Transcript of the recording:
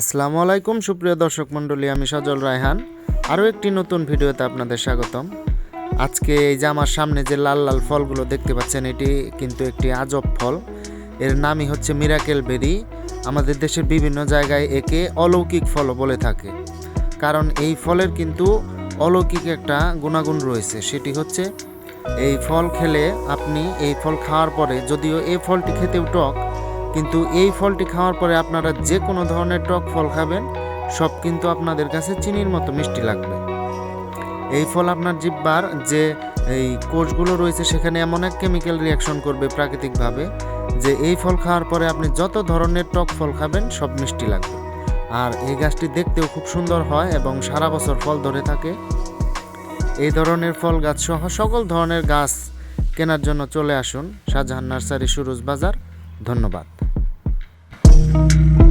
আসসালামু আলাইকুম, সুপ্রিয় দর্শক মণ্ডলী, আমি সজল রায়হান। আরও একটি নতুন ভিডিওতে আপনাদের স্বাগতম। আজকে এই যে আমার সামনে যে লাল লাল ফলগুলো দেখতে পাচ্ছেন, এটি কিন্তু একটি আজব ফল। এর নামই হচ্ছে মিরাকেল বেরি। আমাদের দেশের বিভিন্ন জায়গায় একে অলৌকিক ফলও বলে থাকে। কারণ এই ফলের কিন্তু অলৌকিক একটা গুণাগুণ রয়েছে। সেটি হচ্ছে, এই ফল খেলে আপনি এই ফল খাওয়ার পরে যদিও এই ফলটি খেতেও টক কিন্তু এই ফলটি খাওয়ার পরে আপনারা যে কোনো ধরনের টক ফল খাবেন, সব কিন্তু আপনাদের কাছে চিনির মতো মিষ্টি লাগবে। এই ফল আপনার জিব্বার যে এই কোষগুলো রয়েছে, সেখানে এমন এক কেমিক্যাল রিয়াকশন করবে প্রাকৃতিকভাবে যে এই ফল খাওয়ার পরে আপনি যত ধরনের টক ফল খাবেন, সব মিষ্টি লাগবে। আর এই গাছটি দেখতেও খুব সুন্দর হয় এবং সারা বছর ফল ধরে থাকে। এই ধরনের ফল গাছ সহ সকল ধরনের গাছ কেনার জন্য চলে আসুন শাহজাহান নার্সারি সুরজ বাজার। ধন্যবাদ। Thank you.